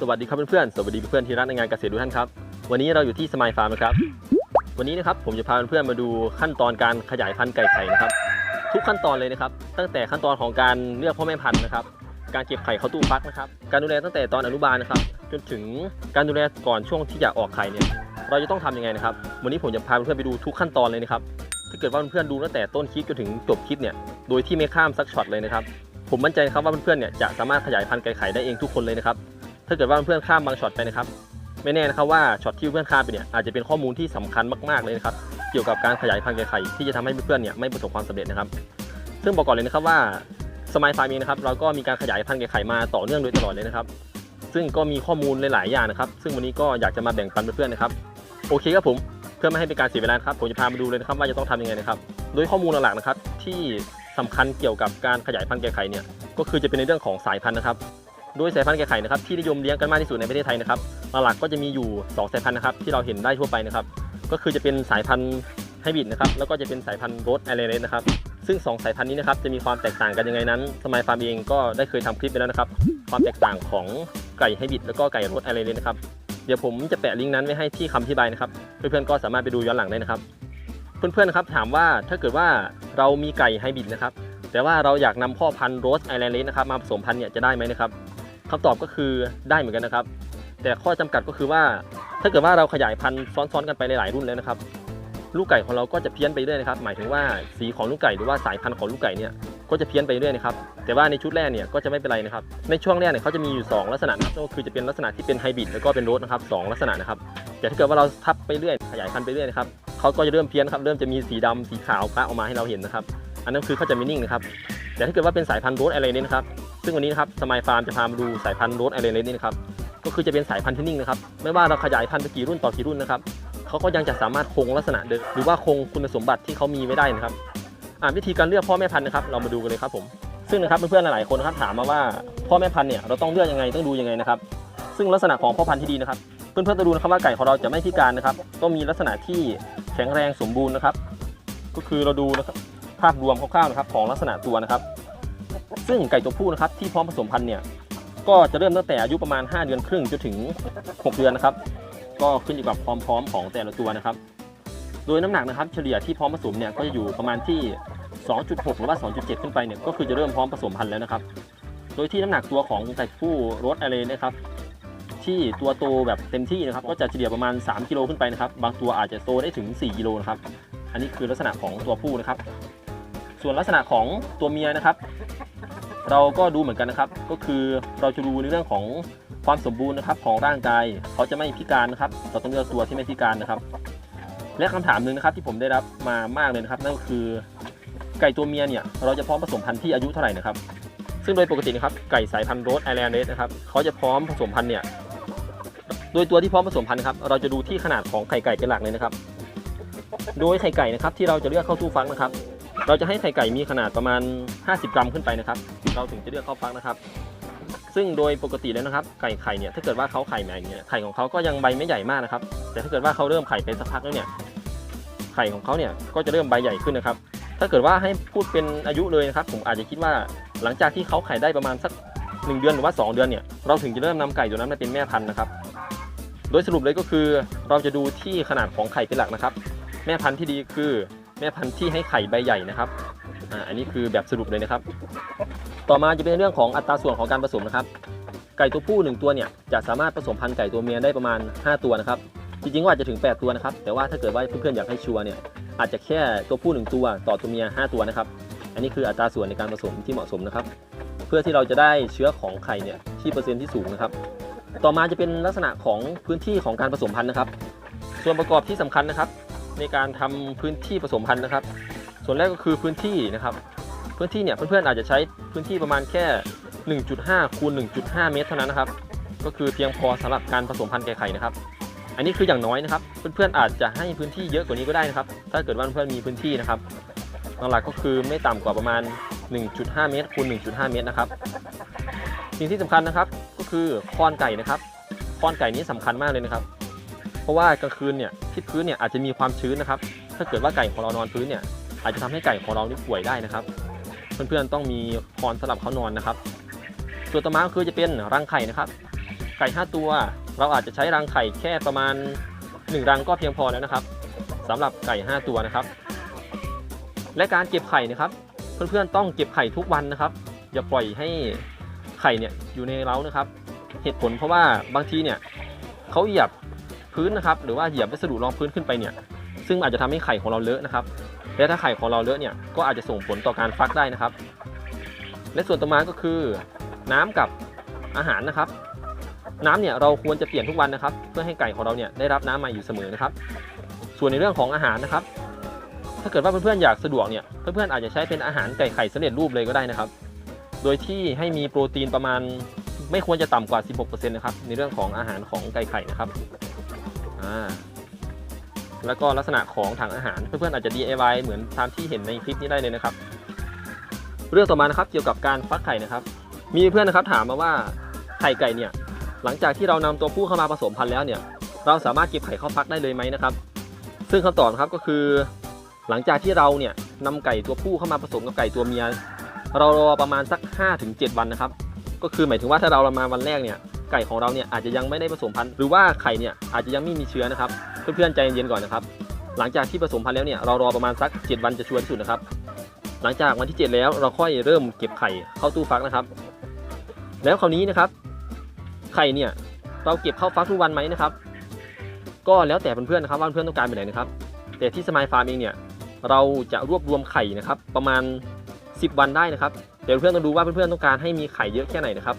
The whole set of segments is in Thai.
สวัสดีครับเพื่อนๆ สวัสดีเพื่อนที่รักในงานเกษตรทุกท่านครับ วันนี้เราอยู่ที่สมายฟาร์มครับ วันนี้นะครับผมจะพาเพื่อนๆมาดูขั้นตอนการขยายพันธุ์ไก่ไข่นะครับ ทุกขั้นตอนเลยนะครับ ตั้งแต่ขั้นตอนของการเลือกพ่อแม่พันธุ์นะครับ การเก็บไข่เข้าตู้ฟักนะครับ การดูแลตั้งแต่ตอนอนุบาลนะครับ จนถึงการดูแลก่อนช่วงที่จะออกไข่เนี่ย เราจะต้องทำยังไงนะครับ วันนี้ผมจะพาเพื่อนๆไปดูทุกขั้นตอนเลยนะครับ ถ้าเกิดว่าเพื่อนๆดูตั้งแต่ต้นคลิปจนถึงจบคลิปเนี่ย โดยที่ไม่ข้ามสักช็อตเลยนะครับ ผมมั่นใจครับว่าเพื่อนๆเนี่ยจะสามารถขยายพันธุ์ไก่ไข่ได้เองทุกคนเลยนะครับ ถ้าเกิดว่าเพื่อนข้ามบางช็อตไปนะครับ ไม่แน่นะครับว่าช็อตที่เพื่อนข้ามไปเนี่ยอาจจะเป็นข้อมูลที่สำคัญมากๆเลยนะครับ เกี่ยวกับการขยายพันธุ์ไก่ไข่ที่จะทำให้เพื่อนๆเนี่ยไม่ประสบความสำเร็จนะครับ ซึ่งบอกก่อนเลยนะครับว่าสมัยฟาร์มเองนะครับเราก็มีการขยายพันธุ์ไก่ไข่มาต่อเนื่องโดยตลอดเลยนะครับ ซึ่งก็มีข้อมูลหลายๆอย่างนะครับ ซึ่งวันนี้ก็อยากจะมาแบ่งปันเพื่อนๆนะครับโอเคครับผมเพื่อไม่ให้เป็นการเสียเวลาครับผมจะพามาดูเลยนะครับว่าจะต้องทำยังไงนะครับ โดยข้อมูลหลักๆนะครับที่สำคัญเกี่ยวกับการขยายพันธุ์ไก่ไข่เนี่ยก็คือจะเป็นในเรื่องของสายพันธุ์นะครับ โดยสายพันธุ์ไก่ไข่นะครับที่นิยมเลี้ยงกันมากที่สุดในประเทศไทยนะครับหลักๆก็จะมีอยู่ 2 สายพันธุ์นะครับที่เราเห็นได้ทั่วไปนะครับก็คือจะเป็นสายพันธุ์ไฮบริดนะครับแล้วก็จะเป็นสายพันธุ์โรสไอเลนนะครับซึ่ง 2 สายพันธุ์นี้นะครับจะมีความแตกต่างกันยังไงนั้น สมัยฟาร์มเองก็ได้เคยทำคลิปไปแล้วนะครับความแตกต่างของไก่ไฮบริดแล้วก็ไก่โรสไอเลนนะครับเดี๋ยวผมจะแปะลิงก์นั้นไว้ให้ที่คำอธิบายนะครับเพื่อนๆก็สามารถไปดูย้อนหลังได้นะครับ เพื่อนๆครับถามว่าถ้าเกิดว่าเรามีไก่ไฮบริดนะครับแต่ว่าเราอยากนำพ่อพันธุ์โรสไอแลนด์นะครับมาผสมพันธุ์เนี่ยจะได้ไหมนะครับ คำตอบก็คือได้เหมือนกันนะครับ แต่ข้อจำกัดก็คือว่าถ้าเกิดว่าเราขยายพันธุ์ซ้อนๆกันไปหลายๆรุ่นแล้วนะครับ ลูกไก่ของเราก็จะเพี้ยนไปเรื่อยนะครับ หมายถึงว่าสีของลูกไก่หรือว่าสายพันธุ์ของลูกไก่เนี่ยก็จะเพี้ยนไปเรื่อยนะครับ แต่ว่าในชุดแรกเนี่ยก็จะไม่เป็นไรนะครับ ในช่วงแรกเนี่ยเขาจะมีอยู่ 2 ลักษณะนับก็คือจะเป็นลักษณะที่เป็นไฮบริดแล้วก็เป็นโรสนะครับสองลักษณะนะครับ แต่ถ้าเกิดว่าเราทับไปเรื่อยขยายพันธุ์ไปเรื่อยนะครับเขาก็จะเริ่มเพี้ยนครับ เริ่มจะมีสีดำสีขาวคะออกมาให้เราเห็นนะครับ อันนั้นคือเขาจะไม่นิ่งนะครับ แต่ถ้าเกิดว่าเป็นสายพันธุ์โรสไอเลนนะครับ ซึ่งวันนี้นะครับสมายฟาร์มจะพามาดูสายพันธุ์โรสไอเลนนี่นะครับก็คือจะเป็นสายพันธุ์ที่นิ่งนะครับไม่ว่าเราขยายพันธุ์ไปกี่รุ่นต่อกี่รุ่นนะครับเขาก็ยังจะสามารถคงลักษณะเดิมหรือว่าคงคุณสมบัติที่เขามีไว้ได้นะครับอ่าวิธีการเลือกพ่อแม่พันธุ์นะครับเรามาดูกันเลยครับผมซึ่งนะครับเพื่อนๆหลายๆคนนะครับถามมาว่าพ่อแม่พันธุ์เนี่ยเราต้องเลือกยังไงต้องดูยังไงนะครับซึ่งลักษณะของพ่อพันธุ์ที่ดีนะครับเพื่อนๆจะดูนะครับว่าไก่ของเราจะไม่พิการนะครับต้องมีลักษณะที่แข็งแรงสมบูรณ์นะครับ ก็คือเราดูนะครับภาพรวมคร่าวๆนะครับของลักษณะตัวนะครับ ซึ่งไก่ตัวผู้นะครับที่พร้อมผสมพันธุ์เนี่ยก็จะเริ่มตั้งแต่อายุประมาณ 5 เดือนครึ่งจนถึง 6 เดือนนะครับ ก็ขึ้นอยู่กับความพร้อมของแต่ละตัวนะครับ โดยน้ำหนักนะครับเฉลี่ยที่พร้อมผสมเนี่ยก็จะอยู่ประมาณที่ 2.6 หรือว่า 2.7 ขึ้นไปเนี่ยก็คือจะเริ่มพร้อมผสมพันธุ์แล้วนะครับ โดยที่น้ำหนักตัวของไก่ผู้รสอะไรนะครับที่ตัวโตแบบเต็มที่นะครับก็จะเฉลี่ยประมาณ 3 กิโลขึ้นไปนะครับ บางตัวอาจจะโตได้ถึง 4 กิโลนะครับ อันนี้คือลักษณะของตัวผู้นะครับ ส่วนลักษณะของตัวเมียนะครับ เราก็ดูเหมือนกันนะครับ ก็คือเราจะดูในเรื่องของความสมบูรณ์นะครับของร่างกายเขาจะไม่พิการนะครับ เราต้องเลือกตัวที่ไม่พิการนะครับ และคำถามหนึ่งนะครับที่ผมได้รับมามากเลยนะครับ นั่นก็คือไก่ตัวเมียเนี่ยเราจะพร้อมผสมพันธุ์ที่อายุเท่าไหร่นะครับ ซึ่งโดยปกตินะครับไก่สายพันธุ์โรสไอแลนด์เรสนะครับเขาจะพร้อมผสมพันธุ์เนี่ยโดยตัวที่พร้อมผสมพันธุ์ครับเราจะดูที่ขนาดของไข่ไก่เป็นหลักเลยนะครับ โดยไข่ไก่นะครับที่เราจะเลือกเข้าตู้ฟักนะครับ เราจะให้ไข่ไก่มีขนาดประมาณ 50 กรัมขึ้นไปนะครับ เราถึงจะเลือกเข้าฟักนะครับ ซึ่งโดยปกติแล้วนะครับ ไก่ไข่เนี่ยถ้าเกิดว่าเขาไข่ใหม่เนี่ยไข่ของเขาก็ยังใบไม่ใหญ่มากนะครับ แต่ถ้าเกิดว่าเขาเริ่มไข่ไปสักพักแล้วเนี่ยไข่ของเขาเนี่ยก็จะเริ่มใบใหญ่ขึ้นนะครับ ถ้าเกิดว่าให้พูดเป็นอายุเลยนะครับ ผมอาจจะคิดว่าหลังจากที่เขาไข่ได้ประมาณสัก 1 เดือนหรือว่า 2 เดือนเนี่ยเราถึงจะเริ่มนำไก่ตัวนั้นมาเป็นแม่พันธุ์นะครับ โดยสรุปเลยก็คือเราจะดูที่ขนาดของไข่เป็นหลักนะครับ แม่พันธุ์ที่ดีคือ แม่พันธุ์ที่ให้ไข่ใบใหญ่นะครับอ่าอันนี้คือแบบสรุปเลยนะครับ ต่อมาจะเป็นเรื่องของอัตราส่วนของการผสมนะครับ ไก่ตัวผู้ 1 ตัวเนี่ยจะสามารถผสมพันธุ์ไก่ตัวเมียได้ประมาณ 5 ตัวนะครับ จริงๆก็อาจะถึง 8 ตัวนะครับ แต่ว่าถ้าเกิดว่าเพื่อนๆอยากให้ชัวร์เนี่ยอาจจะแค่ตัวผู้ 1 ตัวต่อตัวเมีย 5 ตัวนะครับ อันนี้คืออัตราส่วนในการผสมที่เหมาะสมนะครับ เพื่อที่เราจะได้เชื้อของไข่เนี่ยที่เปอร์เซ็นต์ที่สูงนะครับ ต่อมาจะเป็นลักษณะของพื้นที่ของการผสมพันธุ์นะครับ ส่วนประกอบที่สำคัญนะครับ ในการทำพื้นที่ผสมพันธุ์นะครับ ส่วนแรกก็คือพื้นที่นะครับ พื้นที่เนี่ยเพื่อนๆอาจจะใช้พื้นที่ประมาณแค่ 1.5คูณ1.5 เมตรเท่านั้นนะครับ ก็คือเพียงพอสำหรับการผสมพันธุ์ไก่ไข่นะครับ อันนี้คืออย่างน้อยนะครับ เพื่อนๆอาจจะให้พื้นที่เยอะกว่านี้ก็ได้นะครับ ถ้าเกิดว่าเพื่อนๆมีพื้นที่นะครับหลักก็คือไม่ต่ำกว่าประมาณ 1.5 เมตรคูณ1.5 เมตรนะครับสิ่งที่สำคัญนะครับก็คือคอนไก่นะครับคอนไก่นี้สำคัญมากเลยนะครับ เพราะว่ากลางคืนเนี่ยที่พื้นเนี่ยอาจจะมีความชื้นนะครับ ถ้าเกิดว่าไก่ของเรานอนพื้นเนี่ยอาจจะทำให้ไก่ของเรานี่ป่วยได้นะครับ เพื่อนๆต้องมีคอนสำหรับเขานอนนะครับ ส่วนต่อมาคือจะเป็นรังไข่นะครับ ไก่ 5 ตัว เราอาจจะใช้รังไข่แค่ประมาณ 1 รังก็เพียงพอแล้วนะครับสำหรับไก่ 5 ตัวนะครับ และการเก็บไข่นะครับ เพื่อนๆต้องเก็บไข่ทุกวันนะครับ อย่าปล่อยให้ไข่เนี่ยอยู่ในเล้านะครับ เหตุผลเพราะว่าบางทีเนี่ยเขาเหยียบ พื้นนะครับหรือว่าเหยียบวัสดุรองพื้นขึ้นไปเนี่ยซึ่งอาจจะทำให้ไข่ของเราเลอะนะครับและถ้าไข่ของเราเลอะเนี่ยก็อาจจะส่งผลต่อการฟักได้นะครับ และส่วนต่อมาก็คือน้ำกับอาหารนะครับ น้ำเนี่ยเราควรจะเปลี่ยนทุกวันนะครับ เพื่อให้ไก่ของเราเนี่ยได้รับน้ำม่อยู่เสมอนะครับ ส่วนในเรื่องของอาหารนะครับ ถ้าเกิดว่าเพื่อนๆอยากสะดวกเนี่ยเพื่อนๆอาจจะใช้เป็นอาหารไก่ไข่สำเร็จรูปเลยก็ได้นะครับ โดยที่ให้มีโปรตีนประมาณไม่ควรจะต่ำกว่า 16%นะครับในเรื่องของอาหารของไก่ไข่นะครับ อ่าแล้วก็ลักษณะของถังอาหารเพื่อนๆอาจจะ DIY เหมือนตามที่เห็นในคลิปนี้ได้เลยนะครับ เรื่องต่อมานะครับเกี่ยวกับการฟักไข่นะครับ มีเพื่อนนะครับถามมาว่าไข่ไก่เนี่ยหลังจากที่เรานำตัวผู้เข้ามาผสมพันธุ์แล้วเนี่ย เราสามารถเก็บไข่เข้าฟักได้เลยไหมนะครับ ซึ่งคำตอบครับก็คือ หลังจากที่เราเนี่ยนำไก่ตัวผู้เข้ามาผสมกับไก่ตัวเมีย เรารอประมาณสัก 5-7 วันนะครับ ก็คือหมายถึงว่าถ้าเรามาวันแรกเนี่ย ไก่ของเราเนี่ยอาจจะยังไม่ได้ผสมพันธุ์หรือว่าไข่เนี่ยอาจจะยังไม่มีเชื้อนะครับเพื่อนๆใจเย็นๆก่อนนะครับ หลังจากที่ผสมพันธุ์แล้วเนี่ยเรารอประมาณสัก 7 วันจะชัวร์ที่สุดนะครับ หลังจากวันที่ 7 แล้วเราค่อยเริ่มเก็บไข่เข้าตู้ฟักนะครับ แล้วคราวนี้นะครับ ไข่เนี่ยเราเก็บเข้าฟักทุกวันไหมนะครับ ก็แล้วแต่เพื่อนๆนะครับว่าเพื่อนๆต้องการแบบไหนนะครับ แต่ที่สมายฟาร์มเองเนี่ยเราจะรวบรวมไข่นะครับ ประมาณ 10 วันได้นะครับแต่เพื่อนๆต้องดูว่าเพื่อนๆต้องการให้มีไข่เยอะแค่ไหนนะครับ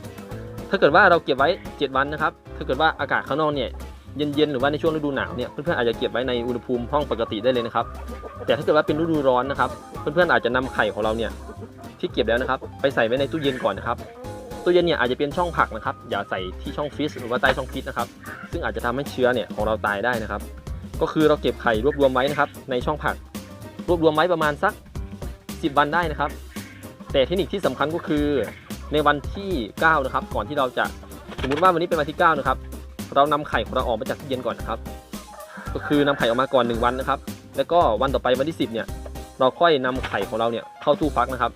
ถ้าเกิดว่าเราเก็บไว้ 7 วันนะครับ ถ้าเกิดว่าอากาศข้างนอกเนี่ยเย็นๆหรือว่าในช่วงฤดูหนาวเนี่ยเพื่อนๆอาจจะเก็บไว้ในอุณหภูมิห้องปกติได้เลยนะครับ แต่ถ้าเกิดว่าเป็นฤดูร้อนนะครับ เพื่อนๆอาจจะนำไข่ของเราเนี่ยที่เก็บแล้วนะครับ ไปใส่ไว้ในตู้เย็นก่อนนะครับตู้เย็นเนี่ยอาจจะเป็นช่องผักนะครับ อย่าใส่ที่ช่องฟรีซหรือว่าใต้ช่องฟรีซนะครับ ซึ่งอาจจะทำให้เชื้อเนี่ยของเราตายได้นะครับ ก็คือเราเก็บไข่รวบรวมไว้นะครับ ในช่องผัก รวบรวมไว้ประมาณสัก 10 วันได้นะครับ แต่เทคนิคที่สำคัญก็คือ ในวันที่ 9 นะครับ ก่อนที่เราจะสมมุติว่าวันนี้เป็นวันที่ 9 นะครับ เรานำไข่ของเราออกมาจากตู้เย็นก่อนนะครับ ก็คือนำไข่ออกมาก่อน 1 วันนะครับ แล้วก็วันต่อไปวันที่ 10 เนี่ย เราค่อยนำไข่ของเราเนี่ยเข้าตู้ฟักนะครับ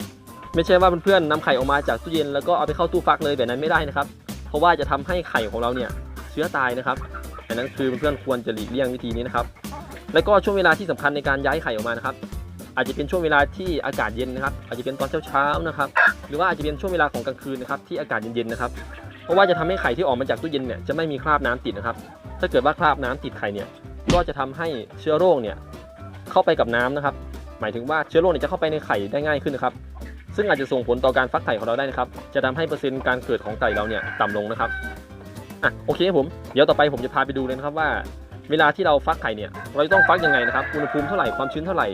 ไม่ใช่ว่าเพื่อนๆนำไข่ออกมาจากตู้เย็นแล้วก็เอาไปเข้าตู้ฟักเลยแบบนั้นไม่ได้นะครับ เพราะว่าจะทำให้ไข่ของเราเนี่ยเชื้อตายนะครับอันนั้นคือเพื่อนๆควรจะหลีกเลี่ยงวิธีนี้นะครับ แล้วก็ช่วงเวลาที่สำคัญในการย้ายไข่ออกมานะครับ อาจจะเป็นช่วงเวลาที่อากาศเย็นนะครับ อาจจะเป็นตอนเช้าๆนะครับ หรือว่าอาจจะเป็นช่วงเวลาของกลางคืนนะครับที่อากาศเย็นๆนะครับ เพราะว่าจะทำให้ไข่ที่ออกมาจากตู้เย็นเนี่ยจะไม่มีคราบน้ำติดนะครับ ถ้าเกิดว่าคราบน้ำติดไข่เนี่ยก็จะทำให้เชื้อโรคเนี่ยเข้าไปกับน้ำนะครับ หมายถึงว่าเชื้อโรคเนี่ยจะเข้าไปในไข่ได้ง่ายขึ้นนะครับ ซึ่งอาจจะส่งผลต่อการฟักไข่ของเราได้นะครับ จะทำให้เปอร์เซ็นต์การเกิดของไก่เราเนี่ยต่ำลงนะครับอะโอเคครับผมเดี๋ยวต่อไปผมจะพาไปดูเลยนะครับว่า เวลาที่เราฟักไข่เนี่ยเราต้องฟักยังไงนะครับอุณหภูมิเท่าไหร่ความชื้นเท่าไหร่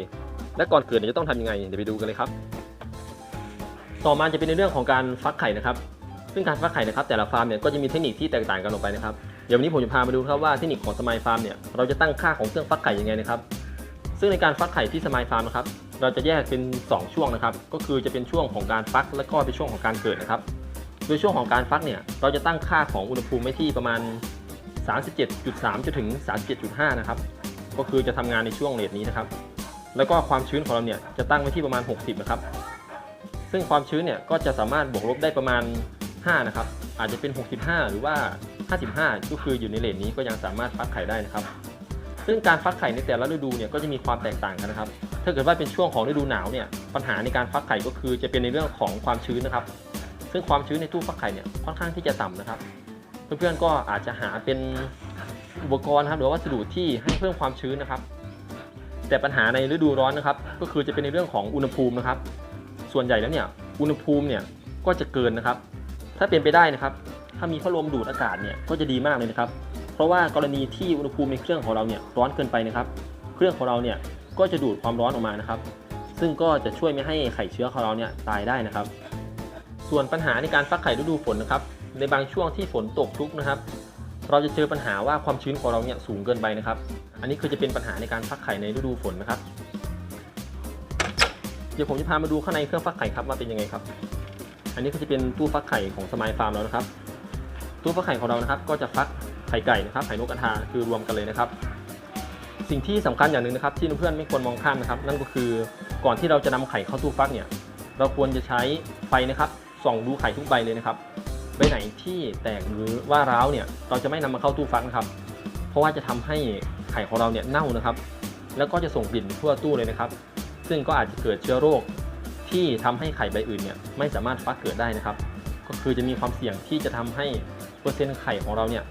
และก่อนเกิดเนี่ยจะต้องทำยังไง เดี๋ยวไปดูกันเลยครับ ต่อมาจะเป็นในเรื่องของการฟักไข่นะครับ ซึ่งการฟักไข่นะครับ แต่ละฟาร์มเนี่ยก็จะมีเทคนิคที่แตกต่างกันออกไปนะครับ เดี๋ยววันนี้ผมจะพามาดูครับว่าเทคนิคของสมายฟาร์มเนี่ย เราจะตั้งค่าของเครื่องฟักไข่ยังไงนะครับ ซึ่งในการฟักไข่ที่สมายฟาร์มนะครับ เราจะแยกเป็น 2 ช่วงนะครับ ก็คือจะเป็นช่วงของการฟัก และก็เป็นช่วงของการเกิดนะครับ โดยช่วงของการฟักเนี่ย เราจะตั้งค่าของอุณหภูมิไว้ที่ประมาณ 37.3จนถึง 37.5 นะครับ ก็คือจะทำงานในช่วงเรทนี้นะครับ แล้วก็ความชื้นของเราเนี่ยจะตั้งไว้ที่ประมาณ 60 นะครับ ซึ่งความชื้นเนี่ยก็จะสามารถบวกลบได้ประมาณ 5 นะครับ อาจจะเป็น 65 หรือว่า 55 ก็คืออยู่ในเรทนี้ก็ยังสามารถฟักไข่ได้นะครับ ซึ่งการฟักไข่ในแต่ละฤดูเนี่ยก็จะมีความแตกต่างกันนะครับ ถ้าเกิดว่าเป็นช่วงของฤดูหนาวเนี่ยปัญหาในการฟักไข่ก็คือจะเป็นในเรื่องของความชื้นนะครับ ซึ่งความชื้นในตู้ฟักไข่เนี่ยค่อนข้างที่จะต่ำนะครับ เพื่อนๆก็อาจจะหาเป็นอุปกรณ์ครับหรือวัสดุที่ให้เพิ่มความชื้นนะครับ แต่ปัญหาในฤดูร้อนนะครับ ก็คือจะเป็นในเรื่องของอุณหภูมินะครับ ส่วนใหญ่แล้วเนี่ยอุณหภูมิเนี่ยก็จะเกินนะครับ ถ้าเป็นไปได้นะครับ ถ้ามีพัดลมดูดอากาศเนี่ยก็จะดีมากเลยนะครับ เพราะว่ากรณีที่อุณหภูมิในเครื่องของเราเนี่ยร้อนเกินไปนะครับ เครื่องของเราเนี่ยก็จะดูดความร้อนออกมานะครับ ซึ่งก็จะช่วยไม่ให้ไข่เชื้อของเราเนี่ยตายได้นะครับ ส่วนปัญหาในการฟักไข่ฤดูฝนนะครับ ในบางช่วงที่ฝนตกชุกนะครับ เราจะเจอปัญหาว่าความชื้นของเราเนี่ยสูงเกินไปนะครับ อันนี้คือจะเป็นปัญหาในการฟักไข่ในฤดูฝนนะครับ เดี๋ยวผมจะพามาดูข้างในเครื่องฟักไข่ครับว่าเป็นยังไงครับ อันนี้ก็จะเป็นตู้ฟักไข่ของสมายฟาร์มแล้วนะครับ ตู้ฟักไข่ของเรานะครับ ก็จะฟักไข่ไก่นะครับไข่นกกระทาคือรวมกันเลยนะครับ สิ่งที่สำคัญอย่างหนึ่งนะครับ ที่เพื่อนๆไม่ควรมองข้ามนะครับ นั่นก็คือก่อนที่เราจะนำไข่เข้าตู้ฟักเนี่ย เราควรจะใช้ไฟนะครับส่องดูไข่ทุกใบเลยนะครับ บไหนที่แตกหรือว่าร้าวเนี่ยเราจะไม่นำมาเข้าตู้ฟักนะครับ เพราะว่าจะทำให้ไข่ของเราเนี่ยเน่านะครับ แล้วก็จะส่งกลิ่นทั่วตู้เลยนะครับ ซึ่งก็อาจจะเกิดเชื้อโรคที่ทำให้ไข่ใบอื่นเนี่ยไม่สามารถฟักเกิดได้นะครับ ก็คือจะมีความเสี่ยงที่จะทำให้เปอร์เซ็นต์ไข่ของเราเนี่ย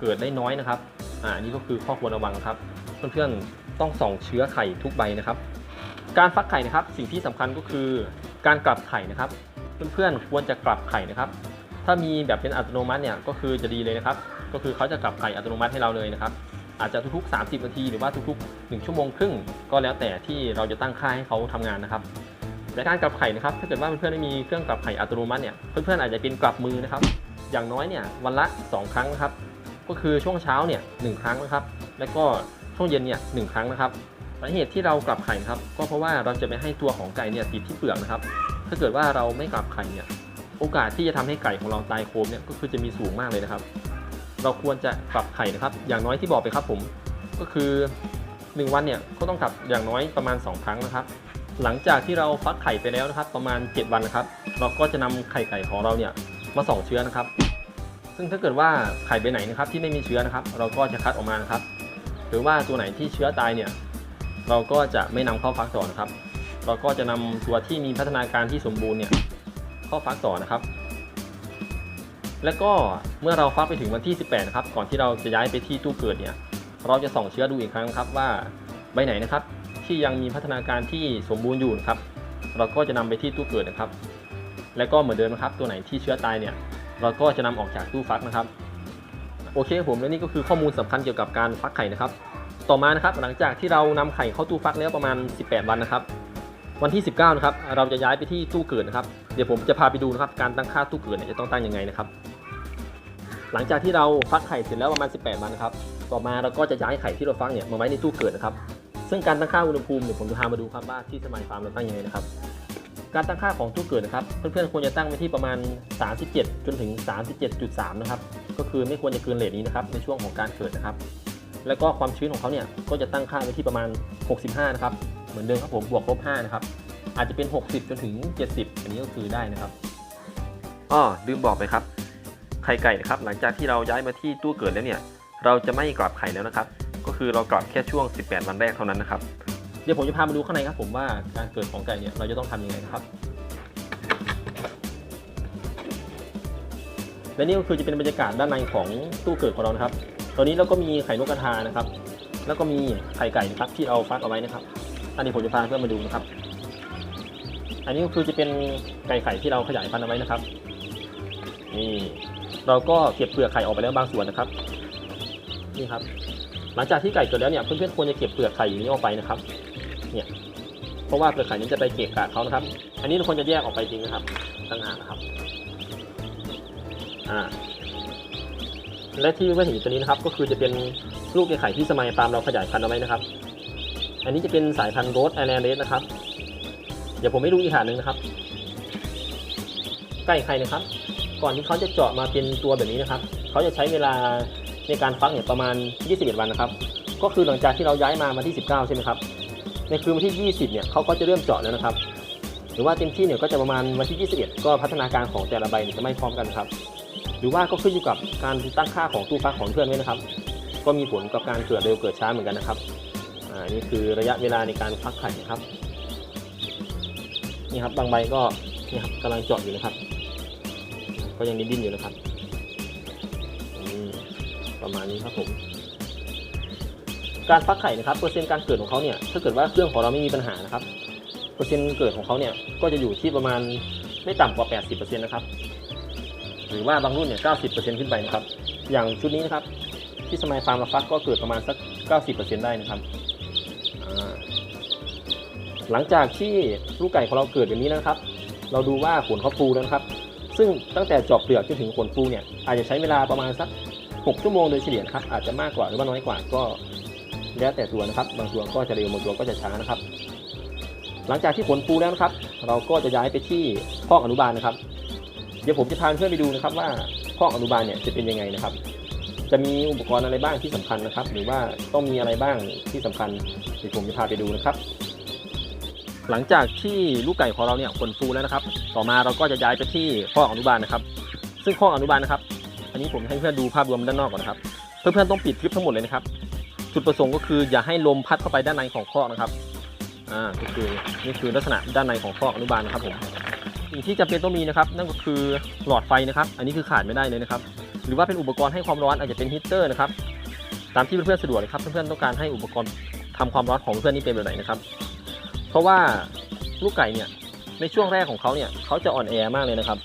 เกิดได้น้อยนะครับอ่านี่ก็คือข้อควรระวังครับ เพื่อนๆต้องส่องเชื้อไข่ทุกใบนะครับ การฟักไข่นะครับ สิ่งที่สำคัญก็คือการกลับไข่นะครับ เพื่อนๆควรจะกลับไข่นะครับ ถ้ามีแบบเป็นอัตโนมัติเนี่ยก็คือจะดีเลยนะครับ ก็คือเขาจะกลับไข่อัตโนมัติให้เราเลยนะครับ อาจจะทุกๆ 30 นาที หรือว่าทุกๆ 1 ชั่วโมงครึ่ง ก็แล้วแต่ที่เราจะตั้งค่าให้เขาทำงานนะครับและการกลับไข่นะครับ ถ้าเกิดว่าเพื่อนๆไม่มีเครื่องกลับไข่อัตโนมัติเนี่ย เพื่อนๆอาจจะเป็นกลับมือนะครับ อย่างน้อยเนี่ยวันละ 2 ครั้งนะครับ ก็คือช่วงเช้าเนี่ยหครั้งนะครับ แล้วก็ช่วงเย็นเนี่ยหครั้งนะครับสาเหตุที่เรากลับไข่นะครับ ก็เพราะว่าเราจะไม่ให้ตัวของไก่เนี่ยติดที่เปลือกนะครับ ถ้าเกิดว่าเราไม่กลับไข่เนี่ย โอกาสที่จะทำให้ไก่ของเราตายโคมเนี่ยก็คือจะมีสูงมากเลยนะครับ เราควรจะกลับไข่นะครับ อย่างน้อยที่บอกไปครับผมก็คือ 1 วันเนี่ยก็ต้องกลับอย่างน้อยประมาณ 2 ครั้งนะครับ หลังจากที่เราฟักไข่ไปแล้วนะครับ ประมาณ 7 วันนะครับ เราก็จะนำไข่ไก่ของเราเนี่ยมาส่องเชื้อนะครับ ซึ่งถ้าเกิดว่าไข่ใบไหนนะครับที่ไม่มีเชื้อนะครับ เราก็จะคัดออกมานะครับ หรือว่าตัวไหนที่เชื้อตายเนี่ยเราก็จะไม่นำเข้าฟักต่อนะครับ เราก็จะนำตัวที่มีพัฒนาการที่สมบูรณ์เนี่ย เข้าฟักต่อนะครับ แล้วก็เมื่อเราฟักไปถึงวันที่ 18 นะครับ ก่อนที่เราจะย้ายไปที่ตู้เกิดเนี่ยเราจะส่องเชื้อดูอีกครั้งครับว่าใบไหนนะครับที่ยังมีพัฒนาการที่สมบูรณ์อยู่นะครับ เราก็จะนำไปที่ตู้เกิดนะครับ แล้วก็เหมือนเดิมนะครับ ตัวไหนที่เชื้อตายเนี่ยเราก็จะนำออกจากตู้ฟักนะครับโอเคผมและนี่ก็คือข้อมูลสำคัญเกี่ยวกับการฟักไข่นะครับ ต่อมานะครับหลังจากที่เรานำไข่เข้าตู้ฟักแล้วประมาณ 18 วันนะครับ วันที่ 19นะครับเราจะย้ายไปที่ตู้เกิดนะครับ เดี๋ยวผมจะพาไปดูนะครับการตั้งค่าตู้เกิดเนี่ยจะต้องตั้งยังไงนะครับ หลังจากที่เราฟักไข่เสร็จแล้วประมาณ 18 วันนะครับต่อมาเราก็จะย้ายไข่ที่เราฟักเนี่ยมาไว้ในตู้เกิดนะครับ ซึ่งการตั้งค่าอุณหภูมิเดี๋ยวผมจะพามาดูครับว่าที่สมัยฟาร์มเราตั้งยังไงนะครับการตั้งค่าของตู้เกิดนะครับเพื่อนๆควรจะตั้งไว้ที่ประมาณ 37 จนถึง 37.3 นะครับก็คือไม่ควรจะเกินเรทนี้นะครับในช่วงของการเกิดนะครับ แล้วก็ความชื้นของเขาเนี่ยก็จะตั้งค่าไว้ที่ประมาณ 65 นะครับเหมือนเดิมครับผมบวกลบ5นะครับ อาจจะเป็น 60 จนถึง 70 อันนี้ก็คือได้นะครับอ้อลืมบอกไปครับไข่ไก่นะครับหลังจากที่เราย้ายมาที่ตู้เกิดแล้วเนี่ย เราจะไม่กลับไข่แล้วนะครับ ก็คือเรากลับแค่ช่วง 18 วันแรกเท่านั้นนะครับ เดี๋ยวผมจะพามาดูข้างในครับผมว่าการเกิดของไก่เนี่ยเราจะต้องทำยังไงนะครับ และนี่ก็คือจะเป็นบรรยากาศด้านในของตู้เกิดของเรานะครับ ตอนนี้เราก็มีไข่นกกระทานะครับ แล้วก็มีไข่ไก่นะครับที่เราฟักเอาไว้นะครับอันนี้ผมจะพาเพื่อนมาดูนะครับ อันนี้ก็คือจะเป็นไก่ไข่ที่เราขยายพันธุ์เอาไว้นะครับ นี่ เราก็เก็บเปลือกไข่ออกไปแล้วบางส่วนนะครับ นี่ครับ หลังจากที่ไก่เกิดแล้วเนี่ยเพื่อนๆควรจะเก็บเปลือกไข่อย่างนี้ออกไปนะครับ เนี่ย เพราะว่าเปลือกไข่นี้จะไปเกะกะเขานะครับ อันนี้เราควรจะแยกออกไปจริงนะครับต่างหากนะครับ อ่า และที่เพื่อนๆเห็นอยู่ตัวนี้นะครับ ก็คือจะเป็นลูกไก่ไข่ที่สมัยฟาร์มเราขยายพันธุ์เอาไว้นะครับ อันนี้จะเป็นสายพันธุ์โรสแอร์แลนเดสนะครับ เดี๋ยวผมให้ดูอีกหาหนึ่งนะครับไก่ไข่นะครับ ก่อนที่เขาจะเจาะมาเป็นตัวแบบนี้นะครับ เขาจะใช้เวลาในการฟักเนี่ยประมาณ 21 วันนะครับ ก็คือหลังจากที่เราย้ายมามาที่ 19 ใช่ไหมครับ ในคืนวันที่ 20 เนี่ยเขาก็จะเริ่มเจาะแล้วนะครับ หรือว่าเต็มที่เนี่ยก็จะประมาณวันที่ 21 ก็พัฒนาการของแต่ละใบจะไม่พร้อมกันครับ หรือว่าก็ขึ้นอยู่กับการตั้งค่าของตู้ฟักของเพื่อนด้วยนะครับ ก็มีผลกับการเกิดเร็วเกิดช้าเหมือนกันนะครับ อ่า นี่คือระยะเวลาในการฟักไข่นะครับ นี่ครับบางใบก็นี่ครับกำลังเจาะอยู่นะครับ ก็ยังดิ้นๆอยู่นะครับประมาณนี้ครับผม การฟักไข่นะครับเปอร์เซ็นต์การเกิดของเขาเนี่ยถ้าเกิดว่าเครื่องของเราไม่มีปัญหานะครับเปอร์เซ็นต์เกิดของเขาเนี่ยก็จะอยู่ที่ประมาณไม่ต่ำกว่า 80%นะครับหรือว่าบางรุ่นเนี่ย 90%ขึ้นไปนะครับ อย่างชุดนี้นะครับ ที่สมัยฟาร์มมาฟักก็เกิดประมาณสัก 90%ได้นะครับ อ่า หลังจากที่ลูกไก่ของเราเกิดแบบนี้แล้วนะครับ เราดูว่าขนเขาฟูแล้วนะครับ ซึ่งตั้งแต่จอบเปลือกจนถึงขนฟูเนี่ยอาจจะใช้เวลาประมาณสัก 6 ชั่วโมงโดยเฉลี่ยครับอาจจะมากกว่าหรือว่าน้อยกว่าก็แล้วแต่ตัวนะครับ บางตัวก็จะเร็วบางตัวก็จะช้านะครับ หลังจากที่ขนฟูแล้วนะครับ เราก็จะย้ายไปที่คอกอนุบาลนะครับ เดี๋ยวผมจะพาเพื่อนไปดูนะครับว่าคอกอนุบาลเนี่ยจะเป็นยังไงนะครับ จะมีอุปกรณ์อะไรบ้างที่สำคัญนะครับ หรือว่าต้องมีอะไรบ้างที่สำคัญเดี๋ยวผมจะพาไปดูนะครับ หลังจากที่ลูกไก่ของเราเนี่ยขนฟูแล้วนะครับ ต่อมาเราก็จะย้ายไปที่คออนุบาลนะครับ ซึ่งข้ออนุบาลนะครับ อันนี้ผมให้เพื่อนดูภาพรวมด้านนอกก่อนนะครับ เพื่อนๆต้องปิดทึบทั้งหมดเลยนะครับ จุดประสงค์ก็คืออย่าให้ลมพัดเข้าไปด้านในของคอนะครับ อ่า ก็คือนี่คือลักษณะด้านในของคออนุบาลนะครับผมสิ่งที่จำเป็นต้องมีนะครับ นั่นก็คือหลอดไฟนะครับ อันนี้คือขาดไม่ได้เลยนะครับ หรือว่าเป็นอุปกรณ์ให้ความร้อนอาจจะเป็นฮีเตอร์นะครับ ตามที่เพื่อนๆสะดวกเลยครับ เพื่อนๆต้องการให้อุปกรณ์ทำความร้อนของเพื่อนนี่เป็นแบบไหนนะครับ เพราะว่าลูกไก่เนี่ยในช่วงแรกของเขาเนี่ยเขาจะอ่อนแอมากเลยนะครับ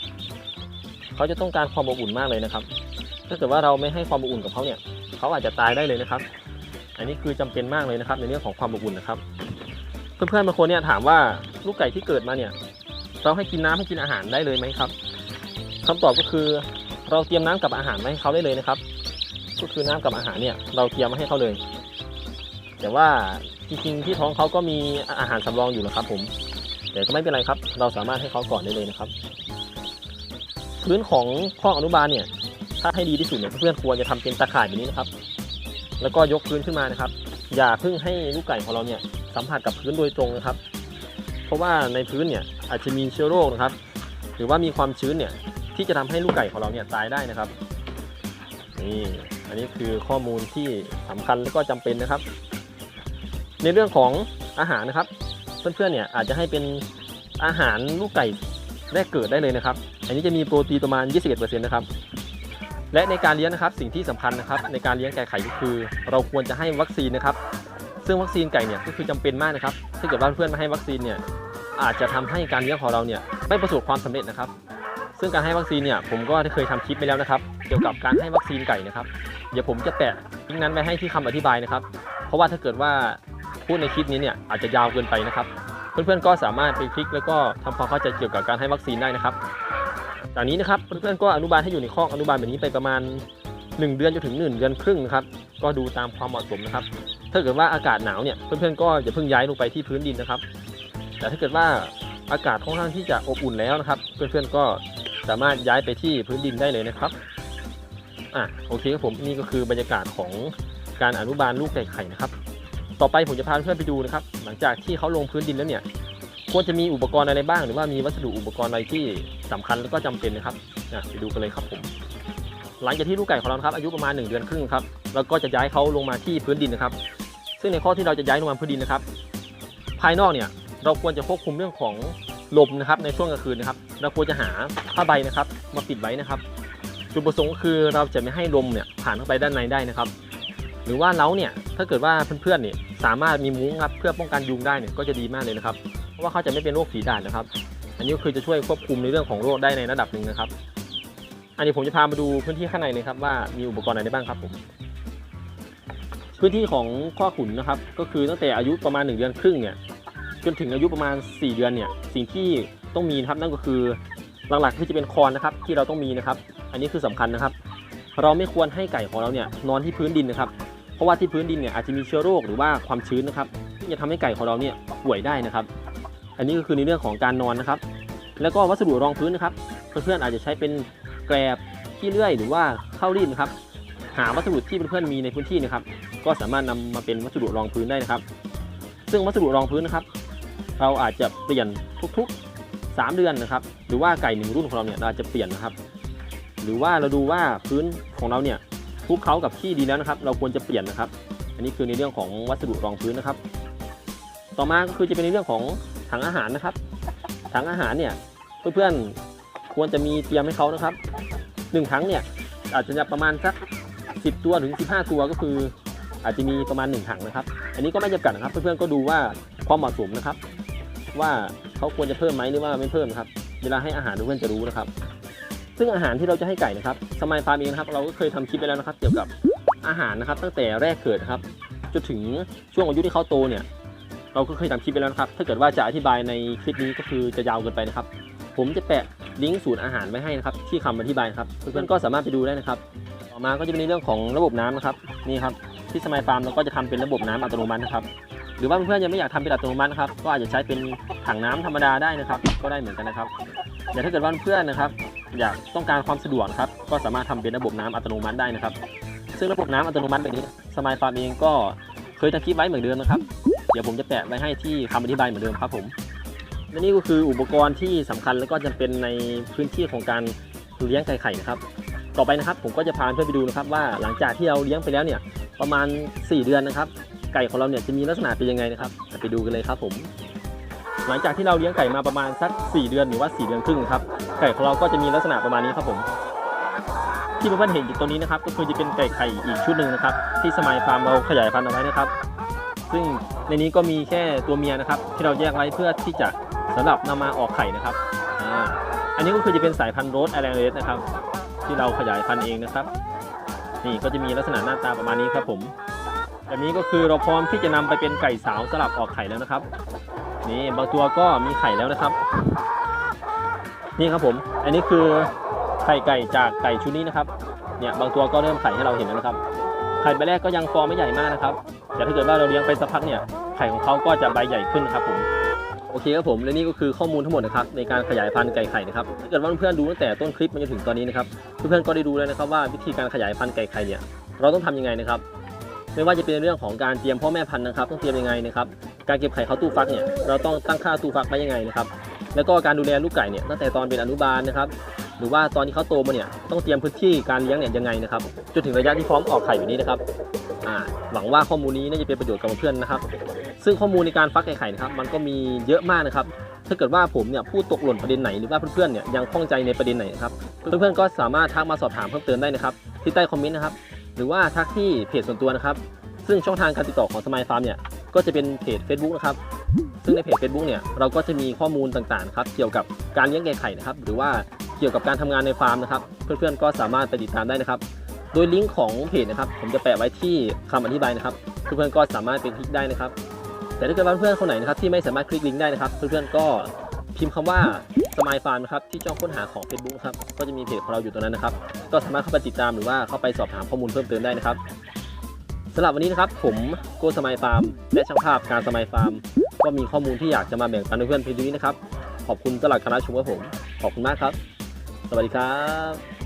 เขาจะต้องการความอบอุ่นมากเลยนะครับ ถ้าเกิดว่าเราไม่ให้ความอบอุ่นกับเขาเนี่ยเขาอาจจะตายได้เลยนะครับ อันนี้คือจำเป็นมากเลยนะครับ ในเรื่องของความอบอุ่นนะครับ เพื่อนๆบางคนเนี่ยถามว่าลูกไก่ที่เกิดมาเนี่ย เราให้กินน้ำให้กินอาหารได้เลยไหมครับคำตอบก็คือเราเตรียมน้ำกับอาหารมาให้เขาได้เลยนะครับ ก็คือน้ำกับอาหารเนี่ยเราเตรียมมาให้เขาเลย แต่ว่า จริงๆที่ท้องเขาก็มีอาหารสำรองอยู่นะครับ ผม แต่ก็ไม่เป็นไรครับ เราสามารถให้เขาก่อนได้เลยนะครับ พื้นของข้ออนุบาลเนี่ย ถ้าให้ดีที่สุดเนี่ยเพื่อนควรจะทำเป็นตะข่ายแบบนี้นะครับ แล้วก็ยกพื้นขึ้นมานะครับ อย่าเพิ่งให้ลูกไก่ของเราเนี่ยสัมผัสกับพื้นโดยตรงนะครับ เพราะว่าในพื้นเนี่ยอาจจะมีเชื้อโรคนะครับ หรือว่ามีความชื้นเนี่ยที่จะทำให้ลูกไก่ของเราเนี่ยตายได้นะครับนี่อันนี้คือข้อมูลที่สำคัญและก็จำเป็นนะครับ ในเรื่องของอาหารนะครับ เพื่อนๆเนี่ยอาจจะให้เป็นอาหารลูกไก่แรกเกิดได้เลยนะครับ อันนี้จะมีโปรตีนประมาณ 21%นะครับ และในการเลี้ยงนะครับสิ่งที่สำคัญนะครับ ในการเลี้ยงไก่ไข่ก็คือ เราควรจะให้วัคซีนนะครับ ซึ่งวัคซีนไก่เนี่ยก็คือจำเป็นมากนะครับ ถ้าเกิดว่าเพื่อนไม่ให้วัคซีนเนี่ยอาจจะทำให้การเลี้ยงของเราเนี่ยไม่ประสบความสำเร็จนะครับ ซึ่งการให้วัคซีนเนี่ยผมก็ได้เคยทำคลิปไปแล้วนะครับ เกี่ยวกับการให้วัคซีนไก่นะครับ เดี๋ยวผมจะแปะลิงก์นั้นไว้ให้ที่คำอธิบายนะครับ เพราะว่าถ้าเกิดว่า พูดในคลิปนี้เนี่ยอาจจะยาวเกินไปนะครับ เพื่อนๆก็สามารถไปคลิกแล้วก็ทำความเข้าใจเกี่ยวกับการให้วัคซีนได้นะครับ จากนี้นะครับเพื่อนๆก็อนุบาลให้อยู่ในคออนุบาลแบบนี้ไปประมาณ 1 เดือนจนถึง 1 เดือนครึ่งนะครับก็ดูตามความเหมาะสมนะครับ ถ้าเกิดว่าอากาศหนาวเนี่ยเพื่อนๆก็อย่าเพิ่งย้ายลงไปที่พื้นดินนะครับ แต่ถ้าเกิดว่าอากาศค่อนข้างที่จะอบอุ่นแล้วนะครับ เพื่อนๆก็สามารถย้ายไปที่พื้นดินได้เลยนะครับอะโอเคครับผมนี่ก็คือบรรยากาศของการอนุบาลลูกไก่ไข่นะครับ ต่อไปผมจะพาเพื่อนไปดูนะครับ หลังจากที่เขาลงพื้นดินแล้วเนี่ยควรจะมีอุปกรณ์อะไรบ้าง หรือว่ามีวัสดุอุปกรณ์อะไรที่สำคัญแล้วก็จำเป็นนะครับไปดูกันเลยครับผม หลังจากที่ลูกไก่ของเราครับอายุประมาณ 1 เดือนครึ่งครับเราก็จะย้ายเขาลงมาที่พื้นดินนะครับ ซึ่งในข้อที่เราจะย้ายลงมาพื้นดินนะครับ ภายนอกเนี่ยเราควรจะควบคุมเรื่องของลมนะครับในช่วงกลางคืนนะครับ เราควรจะหาผ้าใบนะครับ มาปิดไว้นะครับ จุดประสงค์คือเราจะไม่ให้ลมเนี่ยผ่านเข้าไปด้านในได้นะครับ หรือว่าเล้าเนี่ยถ้าเกิดว่าเพื่อนๆเนี่ย สามารถมีมุ้งครับเพื่อป้องกันยุงได้เนี่ยก็จะดีมากเลยนะครับ เพราะว่าเขาจะไม่เป็นโรคฝีดาษนะครับ อันนี้ก็คือจะช่วยควบคุมในเรื่องของโรคได้ในระดับหนึ่งนะครับ อันนี้ผมจะพามาดูพื้นที่ข้างในเลยครับว่ามีอุปกรณ์อะไรได้บ้างครับผมพื้นที่ของข้อขุนนะครับ ก็คือตั้งแต่อายุประมาณ 1 เดือนครึ่งเนี่ยจนถึงอายุประมาณ 4 เดือนเนี่ยสิ่งที่ต้องมีครับนั่นก็คือหลักๆที่จะเป็นคอนนะครับที่เราต้องมีนะครับ อันนี้คือสำคัญนะครับ เราไม่ควรให้ไก่ของเราเนี่ยนอนที่พื้นดินนะครับ เพราะว่าที่พื้นดินเนี่ยอาจจะมีเชื้อโรคหรือว่าความชื้นนะครับที่จะทำให้ไก่ของเราเนี่ยป่วยได้นะครับ อันนี้ก็คือในเรื่องของการนอนนะครับ แล้วก็วัสดุรองพื้นนะครับ เพื่อนๆอาจจะใช้เป็นแกรบขี้เลื่อย หรือว่าข้าวรีดนะครับ หาวัสดุที่เพื่อนๆมีในพื้นที่นะครับ ก็สามารถนำมาเป็นวัสดุรองพื้นได้นะครับ ซึ่งวัสดุรองพื้นนะครับ เราอาจจะเปลี่ยนทุกๆ 3 เดือนนะครับ หรือว่าไก่หนึ่งรุ่นของเราเนี่ยเราอาจจะเปลี่ยนนะครับ หรือว่าเราดูว่าพื้นของเราเนี่ย คลุกเคล้ากับขี้ดีแล้วนะครับ เราควรจะเปลี่ยนนะครับ อันนี้คือในเรื่องของวัสดุรองพื้นนะครับ ต่อมาก็คือจะเป็นในเรื่องของถังอาหารนะครับ ถังอาหารเนี่ยเพื่อนๆควรจะมีเตรียมให้เขานะครับหนึ่งถังเนี่ยอาจจะประมาณสัก 10 ตัวถึง 15 ตัวก็คือ อาจจะมีประมาณ1ถังนะครับ อันนี้ก็ไม่จำกัดนะครับ เพื่อนๆก็ดูว่าความเหมาะสมนะครับ ว่าเขาควรจะเพิ่มไหมหรือว่าไม่เพิ่มครับ เวลาให้อาหารเพื่อนๆจะรู้นะครับ ซึ่งอาหารที่เราจะให้ไก่นะครับสมัยฟาร์มเองนะครับเราก็เคยทำคลิปไปแล้วนะครับ เกี่ยวกับอาหารนะครับตั้งแต่แรกเกิดครับจนถึงช่วงอายุที่เขาโตเนี่ย เราก็เคยทำคลิปไปแล้วนะครับ ถ้าเกิดว่าจะอธิบายในคลิปนี้ก็คือจะยาวเกินไปนะครับ ผมจะแปะลิงก์สูตรอาหารไว้ให้นะครับ ที่คำอธิบายครับเพื่อนๆก็สามารถไปดูได้นะครับ ต่อมาก็จะเป็นในเรื่องของระบบน้ำนะครับนี่ครับที่สมัยฟาร์มเราก็จะทำเป็นระบบน้ำอัตโนมัตินะครับ หรือว่าเพื่อนๆยังไม่อยากทำเป็นอัตโนมัตินะครับก็อาจจะใช้เป็นถังน้ำธรรมดาได้นะครับ ก็ได้เหมือนกันนะครับแต่ถ้าเกิดว่าเพื่อนนะครับ อยากต้องการความสะดวกนะครับ ก็สามารถทำเป็นระบบน้ำอัตโนมัติได้นะครับ ซึ่งระบบน้ำอัตโนมัติแบบนี้สมัยฟาร์มเองก็เคยทำคลิปไว้เหมือนเดิมนะครับ เดี๋ยวผมจะแปะไว้ให้ที่คำอธิบายเหมือนเดิมครับผมและนี่ก็คืออุปกรณ์ที่สำคัญและก็จำเป็นในพื้นที่ของการเลี้ยงไก่ไข่นะครับ ต่อไปนะครับผมก็จะพาเพื่อนไปดูนะครับว่าหลังจากที่เราเลี้ยงไปแล้วเนี่ยประมาณ 4 เดือนนะครับ ไก่ของเราเนี่ยจะมีลักษณะเป็นยังไงนะครับไปดูกันเลยครับผม หลังจากที่เราเลี้ยงไก่มาประมาณสัก 4 เดือนหรือว่า 4 เดือนครึ่งครับ ไก่ของเราก็จะมีลักษณะประมาณนี้ครับผม ที่เพื่อนๆเห็นอยู่ตรงนี้นะครับ ก็คือจะเป็นไก่ไข่อีกชุดหนึ่งนะครับ ที่สมัยฟาร์มเราขยายพันธุ์เอาไว้นะครับ ซึ่งในนี้ก็มีแค่ตัวเมียนะครับ ที่เราแยกไว้เพื่อที่จะสำหรับนำมาออกไข่นะครับอ่าอันนี้ก็คือจะเป็นสายพันธุ์โรสไอแลนด์เรสนะครับ ที่เราขยายพันธุ์เองนะครับ นี่ก็จะมีลักษณะหน้าตาประมาณนี้ครับผมแบบนี้ก็คือเราพร้อมที่จะนำไปเป็นไก่สาวสลับออกไข่แล้วนะครับ นี่บางตัวก็มีไข่แล้วนะครับ นี่ครับผม อันนี้คือไข่ไก่จากไก่ชุดนี้นะครับ เนี่ยบางตัวก็เริ่มไข่ให้เราเห็นแล้วนะครับ ไข่ใบแรกก็ยังฟองไม่ใหญ่มากนะครับ แต่ถ้าเกิดว่าเราเลี้ยงไปสักพักเนี่ย ไข่ของเขาก็จะใบใหญ่ขึ้นนครับผม โอเคครับผม และนี่ก็คือข้อมูลทั้งหมดนะครับในการขยายพันธุ์ไก่ไข่นะครับ ถ้าเกิดว่าเพื่อนๆดูตั้งแต่ต้นคลิปมาจนถึงตอนนี้นะครับ เพื่อนๆก็ได้ดูแล้วนะครับว่าวิธีการขยายพันธุ์ไก่ไข่เนี่ย เราต้องทำยังไงนะครับ ไม่ว่าจะเป็นเรื่องของการเตรียมพ่อแม่พันธุ์นะครับ ต้องเตรียมยังไงนะครับ การเก็บไข่เข้าตู้ฟักเนี่ยเราต้องตั้งค่าตู้ฟักไว้ยังไงนะครับแล้วก็การดูแลลูกไก่เนี่ยตั้งแต่ตอนเป็นอนุบาลนะครับหรือว่าตอนที่เขาโตมาเนี่ยต้องเตรียมพื้นที่การเลี้ยงเนี่ยยังไงนะครับจนถึงระยะที่พร้อมออกไข่แบบนี้นะครับอ่าหวังว่าข้อมูลนี้น่าจะเป็นประโยชน์กับเพื่อนนะครับ ซึ่งข้อมูลในการฟักไก่ไข่นะครับมันก็มีเยอะมากนะครับถ้าเกิดว่าผมเนี่ยพูดตกหล่นประเด็นไหนหรือว่าเพื่อนๆเนี่ยยังข้องใจในประเด็นไหนนะครับเพื่อนๆก็สามารถทักมาสอบถามเพิ่มเติมได้นะครับ ที่ใต้คอมเมนต์นะครับหรือว่าทักที่เพจส่วนตัวนะครับ ซึ่งช่องทางการติดต่อของสมายฟาร์มเนี่ยก็จะเป็นเพจ Facebook นะครับ ซึ่งในเพจ Facebook เนี่ยเราก็จะมีข้อมูลต่างๆครับเกี่ยวกับการเลี้ยงไก่ไข่นะครับหรือว่าเกี่ยวกับการทำงานในฟาร์มนะครับ เพื่อนๆก็สามารถไปติดตามได้นะครับ โดยลิงก์ของเพจนะครับ ผมจะแปะไว้ที่คำอธิบายนะครับเพื่อนๆก็สามารถไปคลิกได้นะครับ แต่ถ้าเกิดว่าเพื่อนคนไหนนะครับที่ไม่สามารถคลิกลิงก์ได้นะครับ เพื่อนๆก็พิมพ์คำว่าสมายฟาร์มนะครับที่ช่องค้นหาของ Facebook ครับก็จะมีเพจของเราอยู่ตรงนั้นนะครับ ก็สามารถเข้าไปติดตามหรือว่าเข้าไปสอบถามข้อมูลเพิ่มเติมได้นะครับ สำหรับวันนี้นะครับผมโกสมัยฟาร์มและช่างภาพการสมัยฟาร์ม ก็มีข้อมูลที่อยากจะมาแบ่งปันเพื่อนๆเพียงเท่านี้นะครับ ขอบคุณตลาดคณะชมครับผม ขอบคุณมากครับ สวัสดีครับ